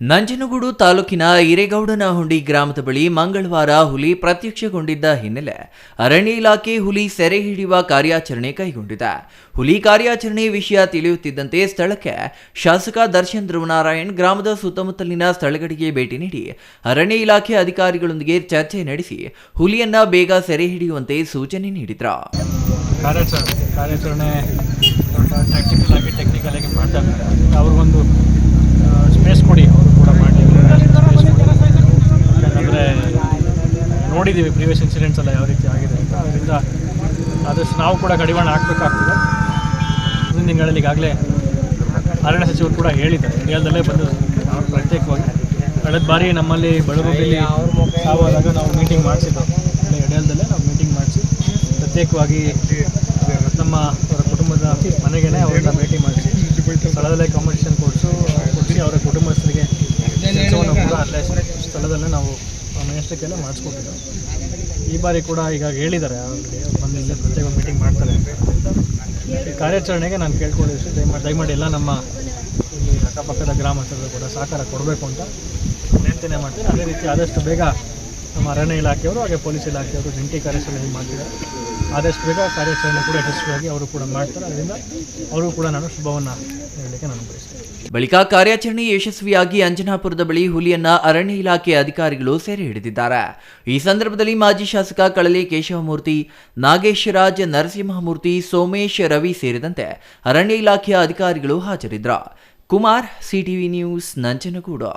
ನಂಜನಗೂಡು ತಾಲೂಕಿನ ಹಿರೇಗೌಡನಹುಂಡಿ ಗ್ರಾಮದ ಬಳಿ ಮಂಗಳವಾರ ಹುಲಿ ಪ್ರತ್ಯಕ್ಷಗೊಂಡಿದ್ದ ಹಿನ್ನೆಲೆ ಅರಣ್ಯ ಇಲಾಖೆ ಹುಲಿ ಸೆರೆ ಹಿಡಿಯುವ ಕಾರ್ಯಾಚರಣೆ ಕೈಗೊಂಡಿದೆ. ಹುಲಿ ಕಾರ್ಯಾಚರಣೆ ವಿಷಯ ತಿಳಿಯುತ್ತಿದ್ದಂತೆ ಸ್ಥಳಕ್ಕೆ ಶಾಸಕ ದರ್ಶನ್ ಧ್ರುವನಾರಾಯಣ್ ಗ್ರಾಮದ ಸುತ್ತಮುತ್ತಲಿನ ಸ್ಥಳಗಳಿಗೆ ಭೇಟಿ ನೀಡಿ ಅರಣ್ಯ ಇಲಾಖೆ ಅಧಿಕಾರಿಗಳೊಂದಿಗೆ ಚರ್ಚೆ ನಡೆಸಿ ಹುಲಿಯನ್ನ ಬೇಗ ಸೆರೆ ಹಿಡಿಯುವಂತೆ ಸೂಚನೆ ನೀಡಿದ್ರು. ನೋಡಿದ್ದೀವಿ ಪ್ರೀವಿಯಸ್ ಇನ್ಸಿಡೆಂಟ್ಸ್ ಎಲ್ಲ ಯಾವ ರೀತಿ ಆಗಿದೆ ಅಂತ. ಅದರಿಂದ ಆದಷ್ಟು ನಾವು ಕೂಡ ಕಡಿವಾಣ ಹಾಕಬೇಕಾಗ್ತದೆ. ಮುಂದಿನ ತಿಂಗಳಲ್ಲಿ ಈಗಾಗಲೇ ಅರಣ್ಯ ಸಚಿವರು ಕೂಡ ಹೇಳಿದ್ದಾರೆ. ಇಂಡಿಯಾದಲ್ಲೇ ಬಂದು ಪ್ರತ್ಯೇಕವಾಗಿ ಕಳೆದ ಬಾರಿ ನಮ್ಮಲ್ಲಿ ಬಡಗುಡಿಲಿ ಸಾವಾದಾಗ ನಾವು ಮೀಟಿಂಗ್ ಮಾಡಿಸಿದ್ದು ಎಡೆಯಲ್ದಲ್ಲೇ ನಾವು ಮೀಟಿಂಗ್ ಮಾಡಿಸಿ ಪ್ರತ್ಯೇಕವಾಗಿ ನಮ್ಮ ಅವರ ಕುಟುಂಬದ ಮನೆಗೇ ಅವರನ್ನ ಭೇಟಿ ಮಾಡಿಸಿ, ಸ್ಥಳದಲ್ಲೇ ಕಾಂಪಿಟೇಷನ್ ಕೊಡಿಸು, ಕೊಡಿಸಿ ಅವರ ಕುಟುಂಬಸ್ಥರಿಗೆ ಕೆಲಸವನ್ನು ಕೂಡ ಅಲ್ಲೇ ಸ್ಥಳದಲ್ಲೇ ನಾವು ಮೇಷ್ಟಕ್ಕೆಲ್ಲ ಮಾಡಿಸ್ಕೊಟ್ಟಿದ್ದು ಈ ಬಾರಿ ಕೂಡ ಈಗ ಹೇಳಿದ್ದಾರೆ, ಅವ್ರಿಗೆ ಬಂದು ಇಲ್ಲೇ ಪ್ರತ್ಯೇಕ ಮೀಟಿಂಗ್ ಮಾಡ್ತಾರೆ ಅಂತ. ಕಾರ್ಯಾಚರಣೆಗೆ ನಾನು ಕೇಳ್ಕೊಂಡಿದ್ದೆ ದಯಮಾಡಿ ದಯಮಾಡಿ ಎಲ್ಲ ನಮ್ಮ ಇಲ್ಲಿ ಅಕ್ಕಪಕ್ಕದ ಗ್ರಾಮಸ್ಥರು ಕೂಡ ಸಹಕಾರ ಕೊಡಬೇಕು ಅಂತ. ವಿನಂತಿನೇ ಮಾಡ್ತೀನಿ. ಅದೇ ರೀತಿ ಆದಷ್ಟು ಬೇಗ ನಮ್ಮ ಅರಣ್ಯ ಇಲಾಖೆಯವರು ಹಾಗೆ ಪೊಲೀಸ್ ಇಲಾಖೆಯವರು ಜಂಟಿ ಕಾರ್ಯಾಚರಣೆ ಮಾಡ್ತಿದ್ದಾರೆ. ಆದಷ್ಟು ಬೇಗ ಕಾರ್ಯಾಚರಣೆ ಕೂಡ ಯಶಸ್ವಿಯಾಗಿ ಅವರು ಕೂಡ ಮಾಡ್ತಾರೆ. ಅದರಿಂದ ಅವರು ಕೂಡ ನಾನು ಶುಭವನ್ನು ಹೇಳಲಿಕ್ಕೆ ನಾನು ಬಯಸ್ತೇನೆ. ಬಳಿಕ ಕಾರ್ಯಾಚರಣೆ ಯಶಸ್ವಿಯಾಗಿ ಅಂಜನಾಪುರದ ಬಳಿ ಹುಲಿಯನ್ನ ಅರಣ್ಯ ಇಲಾಖೆ ಅಧಿಕಾರಿಗಳು ಸೆರೆ ಹಿಡಿದಿದ್ದಾರೆ. ಈ ಸಂದರ್ಭದಲ್ಲಿ ಮಾಜಿ ಶಾಸಕ ಕಳಲಿ ಕೇಶವಮೂರ್ತಿ ನಾಗೇಶ್ವರಾಜ್ ನರಸಿಂಹಮೂರ್ತಿ, ಸೋಮೇಶ್ ರವಿ ಸೇರಿದಂತೆ ಅರಣ್ಯ ಇಲಾಖೆಯ ಅಧಿಕಾರಿಗಳು ಹಾಜರಿದ್ದರು. Kumar, CTV news, Nanjangud.